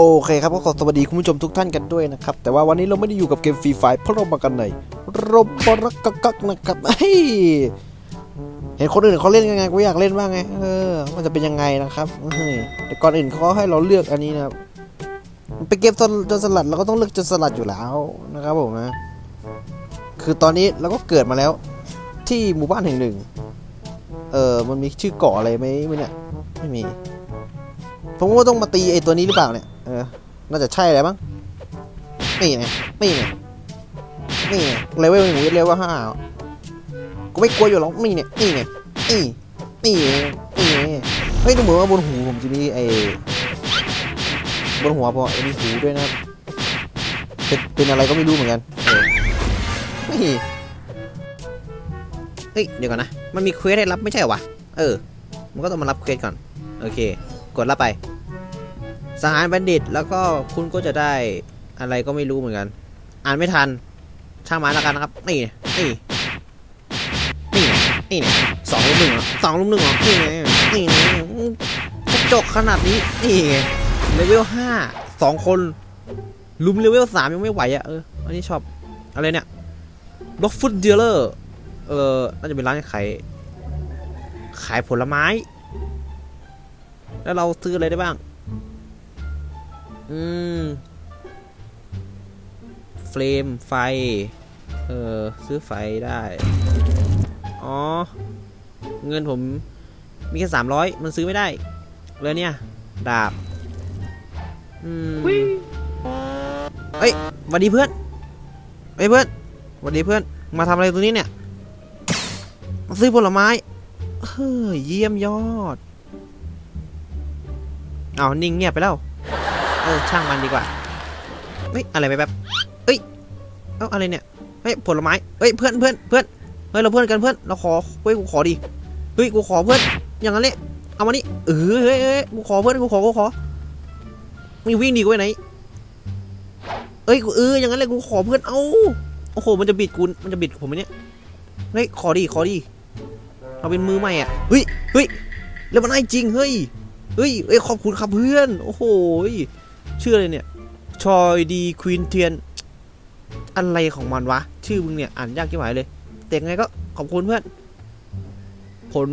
โอเคครับก็ขอสวัสดีคุณผู้ชมทุกท่านกันด้วยนะครับ แต่ว่าวันนี้เราไม่ได้อยู่กับเกมฟรีไฟเพราะเรามากันในรบรักกักกักนะครับเฮ้ยเห็นคนอื่นเขาเล่นยังไงกูอยากเล่นบ้างไงเออ มันจะเป็นยังไงนะครับเฮ้ยแต่ก่อนอื่นเขาให้เราเลือกอันนี้นะครับมันเป็นเกมจนสลัดเราก็ต้องเลือกจนสลัดอยู่แล้วนะครับผมนะคือตอนนี้เราก็เกิดมาแล้ว ที่หมู่บ้านแห่งหนึ่ง เออมันมีชื่อเกาะอะไรไหมไหมเนี่ยไม่มีผมว่าต้องมาตีไอ้ตัวนี้หรือเปล่าเนี่ย เออ น่าจะใช่แหละมั้ง นี่ไง นี่ไง นี่ไงเลเวลหนึ่งเลเวลห้ากูไม่กลัวอยู่หรอกนี่เนี่ยนี่ไงนี่นี่นี่เฮ้ยดูเหมือนว่าบนหูผมจะมีไอ้บนหัวพอไอ้มีหูด้วยนะครับเป็นเป็นอะไรก็ไม่รู้เหมือนกันเออเฮ้ยเฮ้ยเดี๋ยวก่อนนะ มันมีเควสให้รับไม่ใช่เหรอวะ เออ มันก็ต้องมารับเควสก่อน โอเค กดรับไป สหารบัณฑิต แล้วก็คุณก็จะได้อะไรก็ไม่รู้เหมือนกัน อ่านไม่ทัน ช่างมันแล้วกันนะครับ นี่ นี่ นี่ นี่สองลุมหนึ่งหรอสองลุมหนึ่งเหรอนี่ไงนี่ไงกระจกขนาดนี้ นี่ไงเลเวลห้าสองคนลุมเลเวลสามยังไม่ไหวอะเออ อันนี้ชอบ อะไรเนี่ยล็อกฟุตเดลเลอร์ เออน่าจะเป็นร้านขาย ขายผลไม้ แล้วเราซื้ออะไรได้บ้าง อืม เฟรมไฟ เออ ซื้อไฟได้ อ๋อ เงินผมมีแค่สามร้อยมันซื้อไม่ได้เลยเนี่ย ดาบ อืมเอ้ยหวัสดีเพื่อนเอ้ยเพื่อนหวัสดีเพื่อน มาทำอะไรตรงนี้เนี่ย มาซื้อผลไม้ เฮ้ย เยี่ยมยอด เอานิ่งเงียบไปแล้วเออช่างมันดีกว่าเฮ้ยอะไรไปแบบเฮ้ยเอ้าอะไรเนี่ยเฮ้ยผลไม้เฮ้ยเพื่อนเพื่อนเพื่อนเฮ้ยเราเพื่อนกันเพื่อนเราขอเฮ้ยกูขอดิเฮ้ยกูขอเพื่อนอย่างนั้นเลยเอามานี่เออเฮ้ยเฮ้ยกูขอเพื่อนกูขอกูขอมึงวิ่งหนีกูไปไหนเอ้ยกูเอออย่างนั้นเลยกูขอเพื่อนเอ้าโอ้โหมันจะบิดกูมันจะบิดผมเนี่ยเฮ้ยขอดิขอดิเราเป็นมือใหม่อะเฮ้ยเฮ้ยแล้วมันได้จริงเฮ้ยเฮ้ยเอ้ยขอบคุณครับเพื่อน โอ้โห ชื่ออะไรเนี่ย ชอยดีควีนเทียน อะไรของมันวะ ชื่อมึงเนี่ย อ่านยากที่หมายเลย แต่ไงก็ขอบคุณเพื่อน ผล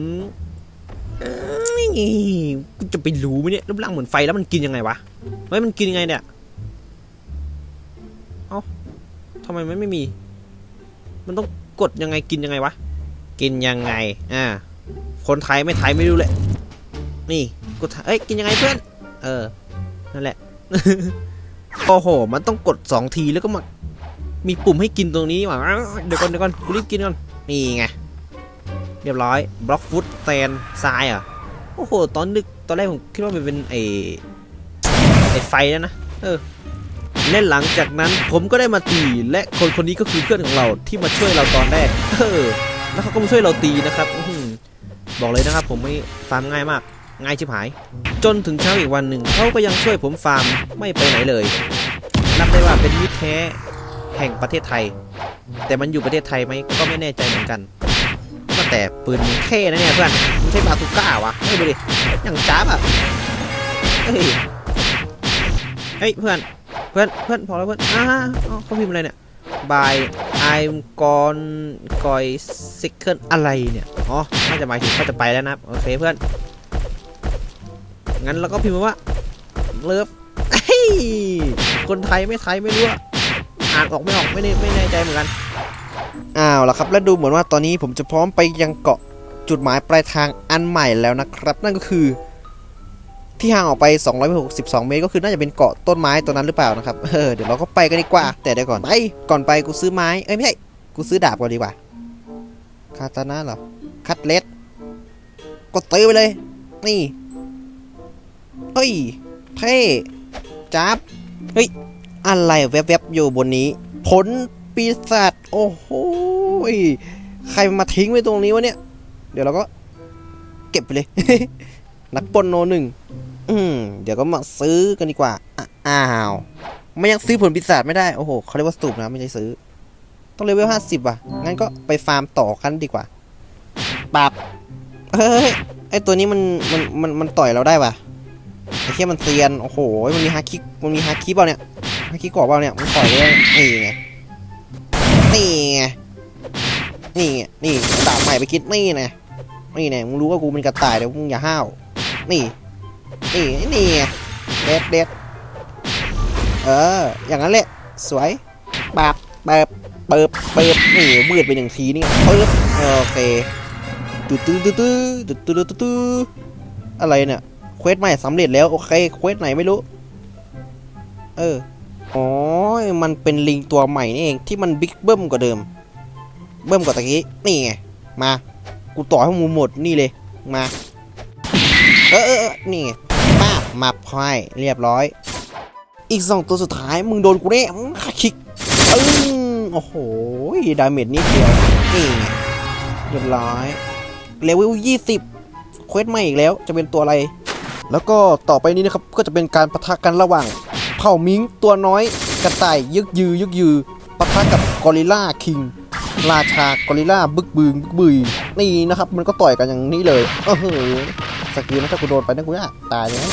จะไปรู้ไหมเนี่ยรูปร่างเหมือนไฟแล้วมันกินยังไงวะเฮ้ยมันกินยังไงเนี่ย เอ้าทำไมไมันไม่มี มันต้องกดยังไงกินยังไงวะ กินยังไง อ่า คนไทยไม่ไทยไม่รู้เลย นี่กูถามเอ้ย กินยังไงเพื่อน เออ นั่นแหละ โอ้โห มันต้องกดสองทีแล้วก็มา มีปุ่มให้กินตรงนี้ว่ะเดี๋ยวก่อนเดี๋ยวก่อนกูรีบกินก่อน นี่ไง เรียบร้อยบล็อกฟุตแซนทรายอะโอ้โห ตอนนึก ตอนแรกผมคิดว่ามันเป็นไอไอไฟแล้วนะ เออและหลังจากนั้นผมก็ได้มาตี และคนคนนี้ก็คือเพื่อนของเราที่มาช่วยเราตอนแรก เออ แล้วเขาก็มาช่วยเราตีนะครับอบอกเลยนะครับผมไม่ฟาร์มง่ายมาก ง่ายชิบหาย จนถึงเช้าอีกวันหนึ่งเขาก็ยังช่วยผมฟาร์มไม่ไปไหนเลย นับได้ว่าเป็นมิตรแท้แห่งประเทศไทย แต่มันอยู่ประเทศไทยไหมก็ไม่แน่ใจเหมือนกันก็แต่ปืนมันเท่นะเนี่ยเพื่อนไมันใช่บาซูก้าวะเฮ้ดูดิอย่างจ้าบอะเฮ้ยเฮ้ยเพื่อนเพื่อนเพื่อนพอแล้วเพื่อนอ่าอ๋อเขาพิมพ์อะไรเนี่ย by I'm gone กอย second อะไรเนี่ย อ๋อ น่าจะหมายถึงเขาจะไปแล้วนะครับโอเคเพื่อน งั้นเราก็พิมพ์ว่าเลิฟเฮ้ยคนไทยไม่ไทยไม่รู้อ่านออกไม่ออกไม่แน่ไม่แน่ใจเหมือนกันอ้าวแล้วครับแล้วดูเหมือนว่าตอนนี้ผมจะพร้อมไปยังเกาะจุดหมายปลายทางอันใหม่แล้วนะครับ นั่นก็คือ ที่ห่างออกไป 262 เมตร ก็คือน่าจะเป็นเกาะต้นไม้ตัวนั้นหรือเปล่านะครับเออเดี๋ยวเราก็ไปกันดีกว่า แต่เดี๋ยวก่อนไปก่อนไปกูซื้อไม้เอ้ยไม่ใช่กูซื้อดาบก่อนดีกว่าคาตานะเหรอคัตเลสกดตื้อไปเลย นี่ เฮ้ย เท่จับเฮ้ย อะไรแวบๆอยู่บนนี้ ผลปีศาจโอ้โหใครมาทิ้งไว้ตรงนี้วะเนี่ย เดี๋ยวเราก็ เก็บไปเลย นักปนโนหนึ่งอืมเดี๋ยวก็มาซื้อกันดีกว่า อ้าวไม่ยังซื้อผลปีศาจไม่ได้ โอ้โหเขาเรียกว่าสตูปนะไม่ใช่ซื้อ ต้องเลเวลห้าสิบอะ งั้นก็ไปฟาร์มต่อกันดีกว่าปับเฮ้ย ไอตัวนี้มันมันมันมันต่อยเราได้ปะ ไอ้เหี้ยมันเซียน โอ้โห มันมีฮาคิมันมีฮาคิเปล่าเนี่ย ฮาคิก่อเปล่าเนี่ย มันปล่อยเลยนี่ไง นี่ไง นี่ไง นี่ตาใหม่ไปคิดนี่ไงนี่ไงมึงรู้ว่ากูเป็นกระต่ายเดี๋ยวมึงอย่าห้าว นี่ นี่ นี่ไงเด็ดเด็ดเออ อย่างนั้นแหละ สวยปาบแบบเปิบเปิบนี่มืดไปหนึ่งทีนี่เปิบโอเคตุ๊ดตุ๊ดตุ๊ดตุ๊ดตุ๊ดตุ๊ดตุ๊ดอะไรเนี่ย เควสใหม่สำเร็จแล้วโอเคเควสไหนไม่รู้ เอออ๋อมันเป็นลิงตัวใหม่นี่เองที่มันบิ๊กเบิ้มกว่าเดิม เบิ้มกว่าตะกี้นี่ไงมากูต่อให้มึงหมดนี่เลยมา เออเออนี่ไงมามาพายเรียบร้อย อีกสองตัวสุดท้ายมึงโดนกูแน่มึงขาคิกปึ้งโอ้โหดาเมจนิดเดียวนี่ไงเรียบร้อยเลเวลยี่สิบเควสใหม่อีกแล้วจะเป็นตัวอะไร แล้วก็ต่อไปนี้นะครับก็จะเป็นการปะทะกันระหว่าง เผ่ามิงตัวน้อยกระต่ายยึกยือยึกยือปะทะกับกอริล่าคิงราชากอริล่าบึกบึงบึกบึยนี่นะครับ มันก็ต่อยกันอย่างนี้เลยเออเหสกิลนะถ้ากูโดนไปนะกูน่ตายเลยนะ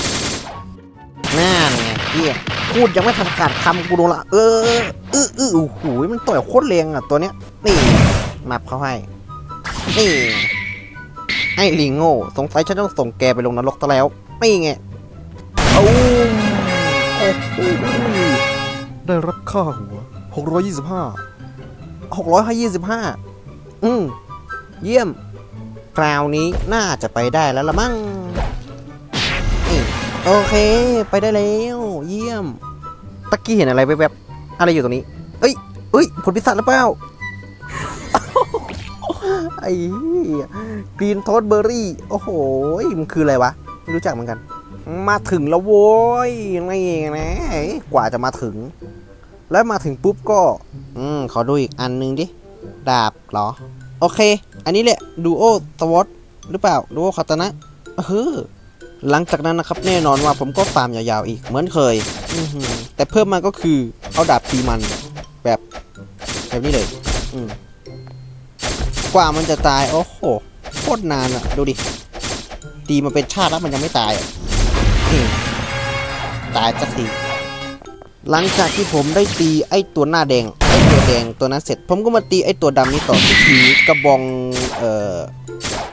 นั่นไงเฮียพูดยังไม่ทันขาดคำกูโดนละเออเออเออโอ้โหมันต่อยโคตรแรงอะตัวเนี้ยนี่มับเข้าให้นี่ไอ้ลิงโง่สงสัยฉันต้องส่งแกไปลงนรกซะแล้ว นี่ไงเอาโอ้โหได้รับค่าหัว 625 625 อืม เยี่ยม คราวนี้น่าจะไปได้แล้วละมั้งนี่โอเค ไปได้แล้ว เยี่ยม ตะกี้เห็นอะไรแวบๆอะไรอยู่ตรงนี้ เอ้ยเอ้ยผลพิศดารหรือเปล่าไอ้กรีนโทสเบอร์รี่ โอ้โห มันคืออะไรวะ ไม่รู้จักเหมือนกัน มาถึงแล้วโว้ยนี่นะกว่าจะมาถึง แล้วมาถึงปุ๊บก็ อืมขอดูอีกอันนึงดิ ดาบเหรอ โอเค อันนี้แหละดูโอสวอตหรือเปล่าดูโอคาตานะเออหลังจากนั้นนะครับแน่นอนว่าผมก็ฟาร์มยาวๆอีกเหมือนเคยอืแต่เพิ่มมาก็คือเอาดาบตีมันแบบแบบนี้เลยอืกว่ามันจะตาย โอ้โหโคตรนานอะดูดิ ตีมาเป็นชาติแล้วมันยังไม่ตายตายสักทีหลังจากที่ผมได้ตีไอ้ตัวหน้าแดงไอ้ตัวแดงตัวนั้นเสร็จ ผมก็มาตีไอ้ตัวดำนี้ต่อที่ถือกระบองเอ่อ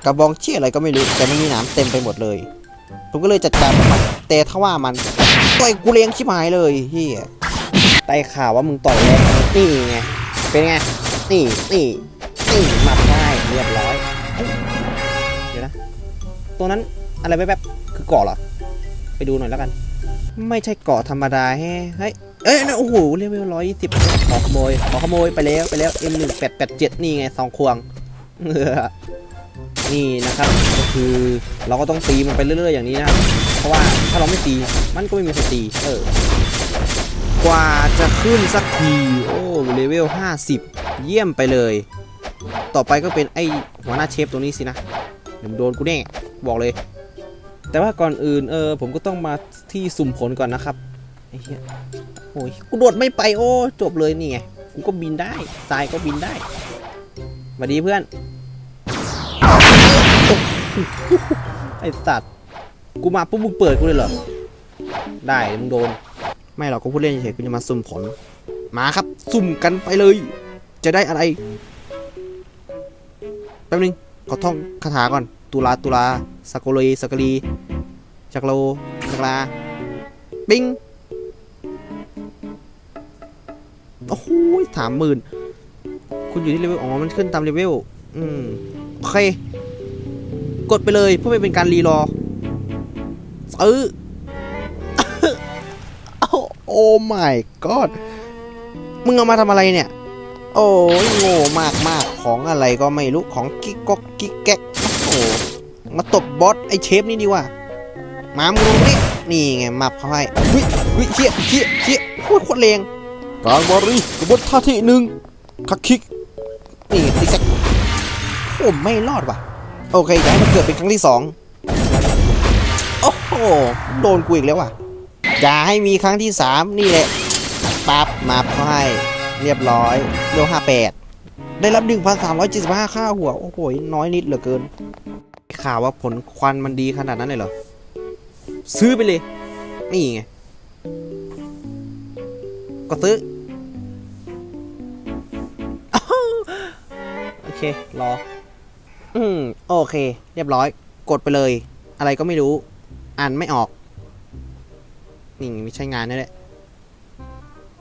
กระบองเชี่ยอะไรก็ไม่รู้แต่มันมีนามเต็มไปหมดเลย ผมก็เลยจัดการมันแต่ถ้าว่ามันต่อยกูเลี้ยงชิบหายเลยเฮียได้ข่าวว่ามึงต่อยแรงนี่ไงเป็นไงนี่นี่นี่มาได้ ตัวนั้นอะไรแป๊บๆคือเกาะเหรอ ไปดูหน่อยแล้วกัน ไม่ใช่เกาะธรรมดาแฮเฮ้ยเอ้ยโอ้โหเลเวลร้อยยี่สิบขอขโมยขอขโมยไปแล้วไปแล้ว M หนึ่งแปดแปดเจ็ดนี่ไงสองควงเออนี่นะครับก็คือเราก็ต้องตีมันไปเรื่อยๆอย่างนี้นะเพราะว่าถ้าเราไม่ตีมันก็ไม่มีใครตีเออกว่าจะขึ้นสักทีโอ้เลเวล50เยี่ยมไปเลย ต่อไปก็เป็นไอหัวหน้าเชฟตรงนี้สินะ เดี๋ยวมึงโดนกูแน่บอกเลย แต่ว่าก่อนอื่นเออผมก็ต้องมาที่สุ่มผลก่อนนะครับไอ้เหี้ยโอ้ยกูโดดไม่ไปโอ้จบเลยนี่ไงกูก็บินได้ทรายก็บินได้สวัสดีเพื่อนไอสัตว์กูมาปุ๊บมึงเปิดกูเลยเหรอได้มึงโดน ไม่หรอกก็พูดเล่นเฉยกูจะมาสุ่มผล มาครับ สุ่มกันไปเลย จะได้อะไรแป๊บนึง ขอท่องคาถาก่อน ตุลาตุลาสกโลีสกลีจักโลจักลาปิ้งโอ้โหสามหมื่นคุณอยู่ที่เลเวล อ๋อ มันขึ้นตามเลเวล อืม โอเค กดไปเลยเพื่อไม่เป็นการรีรอซื้อโอ้ my god มึงเอามาทำอะไรเนี่ย โอ้ยโง่มากมากของอะไรก็ไม่รู้ของกิ๊กก๊อกกิ๊กแก๊กโอ้โหมาตบบอสไอเชฟนี่ดีกว่ามามึงดูนี่นี่ไงมับเขาให้วิวิเชี่ยเชี่ยเชี่ยโคตรโคตรแรงกลางบอรีกบฏท่าที่หนึ่งคักคิกนี่ซิกแซกโอ้ไม่รอดว่ะ โอเคอย่าให้มันเกิดเป็นครั้งที่สองโอ้โหโดนกูอีกแล้วว่ะอย่าให้มีครั้งที่สามนี่แหละปั๊บมาเขาให้ เรียบร้อยเร็วห้าแปดได้รับ 1,375 ค่าหัว โอ้โห น้อยนิดเหลือเกิน ข่าวว่าผลควันมันดีขนาดนั้นเลยเหรอ ซื้อไปเลย นี่ไง ก็ซื้อ โอเค รอ อืม โอเค เรียบร้อย กดไปเลย อะไรก็ไม่รู้ อ่านไม่ออก นี่ไม่ใช่งานนั่นแหละ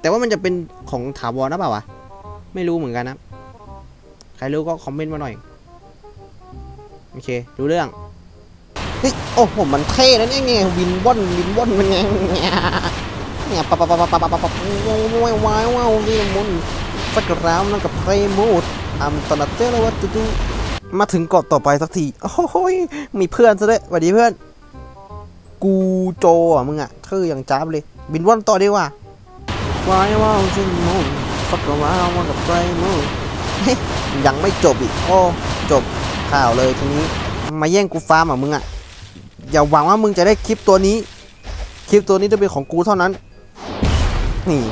แต่ว่ามันจะเป็นของถาวรนะเปล่าวะ ไม่รู้เหมือนกันนะ ใครรู้ก็คอมเมนต์มาหน่อย โอเค ดูเรื่อง เฮ้ย โอ้โห มันเท่นะเนี่ยไงวินว่อนวินว่อนมันไงเนี่ยปะปะปะปะปะปะปะปะว้าวว้าวว้าววินมุนสักราวนั่นกับเพลมูดอัมตนาเตลวัตตุมาถึงเกาะต่อไปสักที โอ้โหยมีเพื่อนซะด้วยสวัสดีเพื่อน กูโจอะมึงอะชื่ออย่างจ้าบเลย บินว่อนต่อดีกว่า วาวว้าววินมุนสักราวนั่นกับเพลมูดเฮ้ยยังไม่จบอีก โอ้ จบข่าวเลยทีนี้ มาแย่งกูฟาร์มอะมึงอะ อย่าหวังว่ามึงจะได้คลิปตัวนี้ คลิปตัวนี้จะเป็นของกูเท่านั้น นี่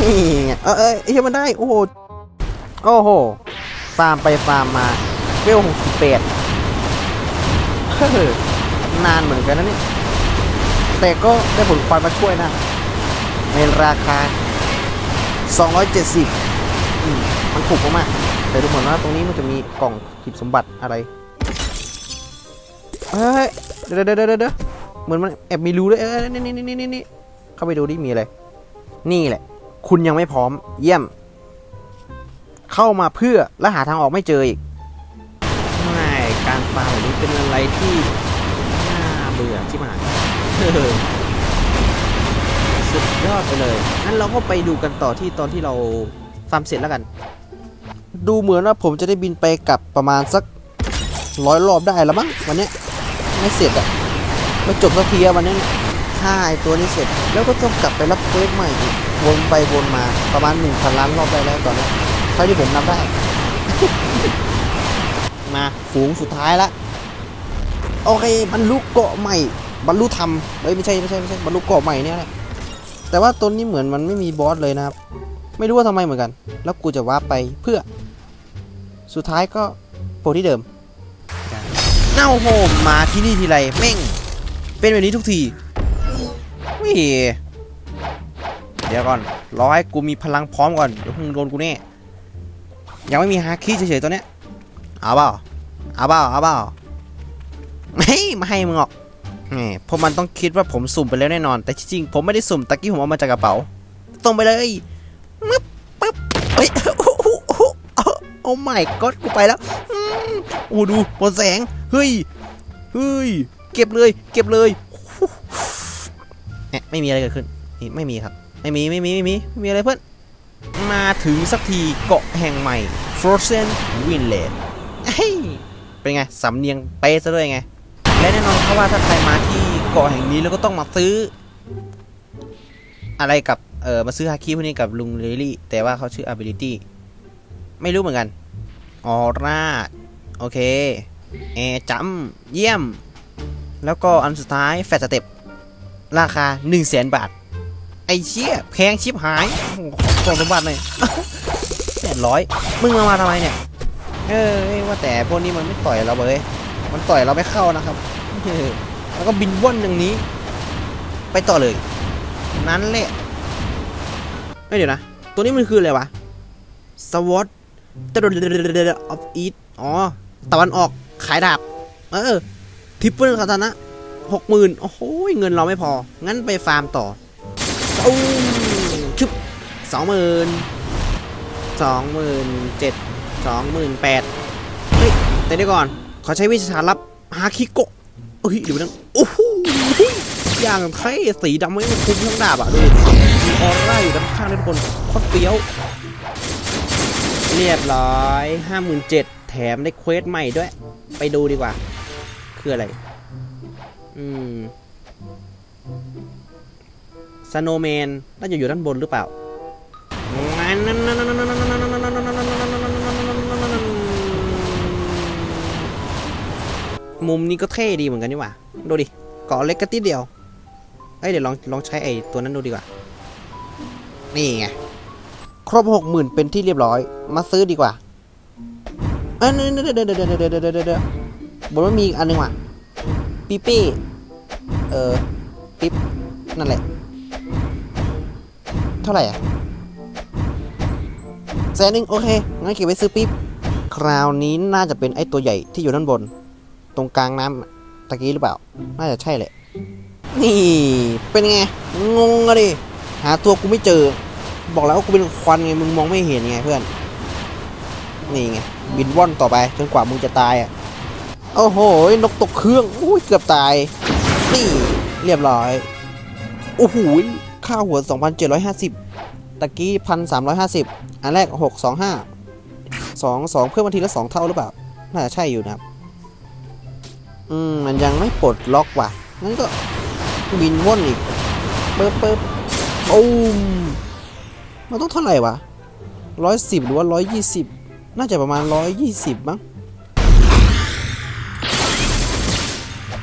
นี่เออเออไอ้เหี้ยมันได้ โอ้โห โอ้โห ฟาร์มไปฟาร์มมาเวลหกสิบแปดเฮ้อนานเหมือนกันนะนี่ แต่ก็ได้ผลควายมาช่วยนะ ในราคา 270อืมมันถูกมากๆแต่ดูเหมือนว่าตรงนี้มันจะมีกล่องหีบสมบัติอะไรเฮ้ยเดี๋ยวเดี๋ยวเดี๋ยวเดี๋ยวเหมือนมันแอบมีรูด้วยเออนี่นี่นี่นี่นี่เข้าไปดูดิมีอะไร นี่แหละ คุณยังไม่พร้อม เยี่ยม เข้ามาเพื่อและหาทางออกไม่เจออีกไม่การฟาร์มแบบนี้เป็นอะไรที่น่าเบื่อที่มา ยอดไปเลยงั้นเราก็ไปดูกันต่อที่ตอนที่เราฟาร์มเสร็จแล้วกัน ดูเหมือนว่าผมจะได้บินไปกลับประมาณสักร้อยรอบได้แล้วมั้งวันนี้ไม่เสร็จอะไม่จบสักทีอะวันนี้ถ้าไอตัวนี้เสร็จ แล้วก็ต้องกลับไปรับเควสใหม่อีกวนไปวนมาประมาณหนึ่งพันล้านรอบได้แล้วตอนนี้เท่าที่ผมนับได้ มาฝูงสุดท้ายละโอเคบรรลุเกาะใหม่บรรลุธรรมเอ้ยไม่ใช่ไม่ใช่ไม่ใช่บรรลุเกาะใหม่เนี่ยแหละ แต่ว่าตัวนี้เหมือนมันไม่มีบอสเลยนะครับ ไม่รู้ว่าทำไมเหมือนกัน แล้วกูจะวาร์ปไปเพื่อ สุดท้ายก็โปรที่เดิมเน่าโหมมาที่นี่ทีไรแม่ง เป็นแบบนี้ทุกทีวิเดี๋ยวก่อนรอให้กูมีพลังพร้อมก่อนเดี๋ยวมึงโดนกูแน่ยังไม่มีฮาคิเฉยๆตัวเนี้ยเอาเปล่าเอาเปล่าเอาเปล่าไม่ไม่ให้มึงหรอก แหมเพราะมันต้องคิดว่าผมสุ่มไปแล้วแน่นอน แต่จริงๆผมไม่ได้สุ่มตะกี้ผมเอามาจากกระเป๋า ตรงไปเลยมึบปึ๊บเฮ้ยโอ้โหโอ้โหโอ้ไม่ก็กูไปแล้วโอ้ดูบนแสง เฮ้ย เฮ้ย เก็บเลย เก็บเลยเนี่ยไม่มีอะไรเกิดขึ้นนี่ไม่มีครับ ไม่มี ไม่มี ไม่มีไม่มีอะไรเพื่อน มาถึงสักทีเกาะแห่งใหม่ Frozen Winland เฮ้ย เป็นไง สำเนียงเป๊ะซะด้วยไง และแน่นอนครับว่าถ้าใครมาที่เกาะแห่งนี้แล้วก็ต้องมาซื้อ อะไรกับเออมาซื้อฮาคิพวกนี้กับลุงเรลลี่ แต่ว่าเขาชื่อ ability ไม่รู้เหมือนกันออร่าโอเคแอร์จัมเยี่ยม แล้วก็อันสุดท้ายแฟตสเต็ปราคา 1 0 0 0 0แสนบาท ไอ้เชี่ยแพงชิบหายโอ้โหสมบัติหน่อยแปดร้อยมึงเอามาทำไมเนี่ย เออเอ้ยว่าแต่พวกนี้มันไม่ต่อยเราเลย มันต่อยเราไม่เข้านะครับ แล้วก็บินว่อนอย่างนี้ ไปต่อเลย นั้นแหละเอ้ยเดี๋ยวนะ ตัวนี้มันคืออะไรวะสวอตตดออฟอีทอ๋อ ตะวันออก ขายดาบ เออ ทิปเปิลคาตานะหกหมื่นโอ้โห เงินเราไม่พอ งั้นไปฟาร์มต่ออู้ชึบสองหมื่นสองหมื่นเจ็ดสองหมื่นแปดเฮ้ยแต่เดี๋ยวก่อน ขอใช้วิชาลับฮาคิโกะเอ้ยเดี๋ยวนะโอ้โหอย่างเท่สีดำไม่คุ้มทั้งดาบอะดูมีออร่าอยู่ด้านข้างด้วยทุกคนโคตรเฟี้ยว เรียบร้อยห้าหมื่นเจ็ดแถมได้เควสใหม่ด้วย ไปดูดีกว่า คืออะไร อืมสโนแมนน่าจะอยู่ด้านบนหรือเปล่า มุมนี้ก็เท่ดีเหมือนกันนี่หว่า ดูดิ เกาะเล็กกระติดเดียว เอ้ยเดี๋ยวลองลองใช้ไอ้ตัวนั้นดูดีกว่า นี่ไง ครบหกหมื่นเป็นที่เรียบร้อย มาซื้อดีกว่าเอ้ยเดี๋ยวเดี๋ยวเดี๋ยวเดี๋ยวเดี๋ยวเดี๋ยวเดี๋ยวบนว่ามีอีกอันนึงว่ะปีเป้เออปิ๊บ นั่นแหละ เท่าไหร่อะแสนหนึ่งโอเค งั้นเก็บไว้ซื้อปิ๊บ คราวนี้น่าจะเป็นไอ้ตัวใหญ่ที่อยู่ด้านบน ตรงกลางน้ำตะกี้หรือเปล่า น่าจะใช่แหละ นี่เป็นไง งงอะดิ หาตัวกูไม่เจอ บอกแล้วว่ากูเป็นควันไง มึงมองไม่เห็นไงเพื่อน นี่ไง บินว่อนต่อไปจนกว่ามึงจะตายอะ โอ้โห นกตกเครื่อง อุ้ยเกือบตาย นี่ เรียบร้อย โอ้โห ค่าหัว 2,750 ตะกี้ 1,350 อันแรก 625 2 2 เพิ่มมาทีละ 2 เท่าหรือเปล่า น่าจะใช่อยู่นะครับ อืมมันยังไม่ปลดล็อกว่ะงั้นก็บินว่อนอีกเปิบเปิบปูมมันต้องเท่าไหร่วะร้อยสิบหรือว่าร้อยยี่สิบน่าจะประมาณร้อยยี่สิบมั้ง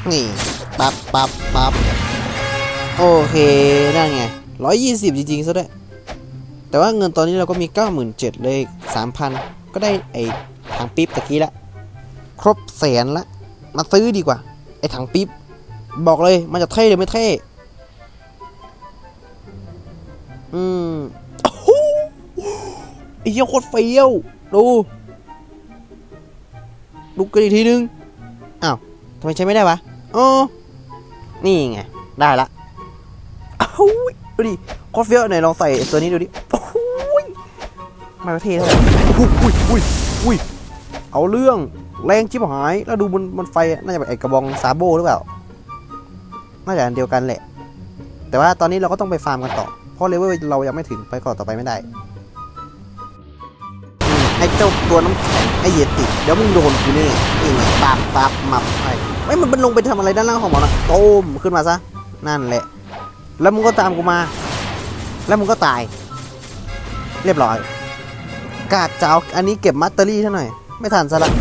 นี่ปั๊บปั๊บปั๊บโอเคนั่นไงร้อยยี่สิบจริงๆซะด้วยแต่ว่าเงินตอนนี้เราก็มี 97,000เลย3,000 ก็ได้ไอ้ถังปิ๊บตะกี้ละ ครบแสนละ มาซื้อดีกว่า ไอ้ถังปิ๊บ บอกเลยมันจะเท่หรือไม่เท่ อืมโอ้โหไอ้เหี้ยโคตรเฟี้ยวดูดูกันอีกทีนึง อ้าวทำไมใช้ไม่ได้วะอ๋อนี่ไง ได้ละอ้าวดูดิโคตรเฟี้ยวไหนลองใส่ตัวนี้ดูดิโอ้โหมาเทศเท่าไหร่อุ้ยอุ้ยอุ้ยอุ้ยเอาเรื่อง แรงชิบหาย แล้วดูบนบนไฟน่าจะเป็นไอกระบองซาโบหรือเปล่า น่าจะอันเดียวกันแหละ แต่ว่าตอนนี้เราก็ต้องไปฟาร์มกันต่อ เพราะเลเวลเรายังไม่ถึงไปก่อนต่อไปไม่ได้ไอ้เจ้าตัวน้ำแข็งไอ้เยติ เดี๋ยวมึงโดนกูนี่นี่ไงปับปับมับไอ้ไอ้มันมันลงไปทำอะไรด้านล่างของมันอะโต้มขึ้นมาซะ นั่นแหละ แล้วมึงก็ตามกูมา แล้วมึงก็ตาย เรียบร้อย กาดจะเอาอันนี้เก็บมัตเตอรี่เท่าหน่อย ไม่ทันซะละ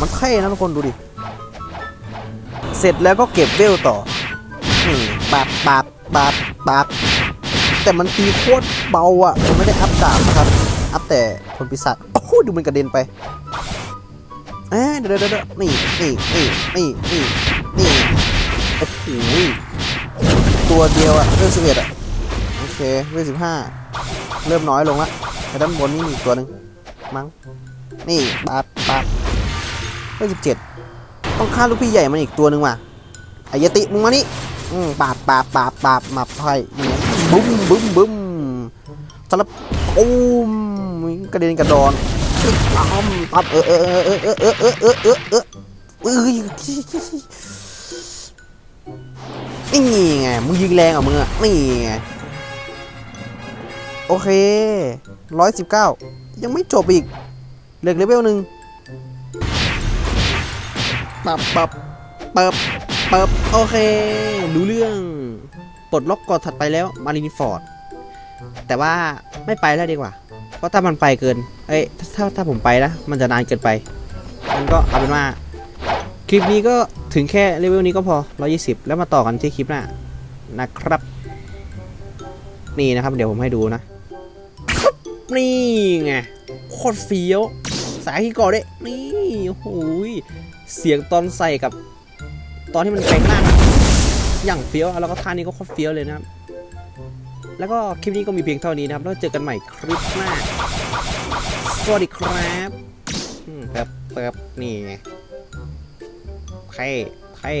มันเท่นะทุกคนดูดิ เสร็จแล้วก็เก็บเวลต่อนี่ปับปับปับปับแต่มันตีโคตรเบาอะผมไม่ได้อัพดาบนะครับ อัพแต่ผลปีศาจโอ้โหดูมันกระเด็นไปเอ๊ะเดี๋ยวเดี๋ยวเดี๋ยวนี่นี่นี่นี่นี่นี่โอ้โหตัวเดียวอะเรื่องสิบเอ็ดอะโอเคเรื่องสิบห้าเริ่มน้อยลงละแต่ด้านบนนี่มีอีกตัวหนึ่งมั้งนี่ปับปับ เรื่องสิบเจ็ดต้องฆ่าลูกพี่ใหญ่มันอีกตัวหนึ่งว่ะไอ้ยติมึงมานี่อืมปาบปาบปาบปาบมาไพ่เนี่ยบึ้มบึ้มบึ้มสลับโอ้มกระเด็นกระดอนปั๊มปั๊บเออเออเออเออเออเออเออเออเออเออนี่ไงมึงยิงแรงอะมึงอะนี่ไงโอเคร้อยสิบเก้ายังไม่จบอีกเหลือเลเวลหนึ่ง ปับปับเปิบเปิบโอเค รู้เรื่อง ปลดล็อกก่อนถัดไปแล้ว มารินฟอร์ด แต่ว่าไม่ไปแล้วดีกว่า เพราะถ้ามันไปเกิน เอ้ยถ้าถ้าถ้าผมไปนะ มันจะนานเกินไป มันก็เอาเป็นว่า คลิปนี้ก็ถึงแค่เลเวลนี้ก็พอ 120 แล้วมาต่อกันที่คลิปหน้า นะครับ นี่นะครับ เดี๋ยวผมให้ดูนะ นี่ไง โคตรเฟี้ยว สายที่ก่อได้ นี่โอ้ย เสียงตอนใส่กับ ตอนที่มันแปลงร่างอย่างเฟี้ยวแล้วก็ท่านี้ก็โคตรเฟี้ยวเลยนะครับ แล้วก็คลิปนี้ก็มีเพียงเท่านี้นะครับ แล้วเจอกันใหม่คลิปหน้า สวัสดีครับแบบแบบนี่ไงเท่เท่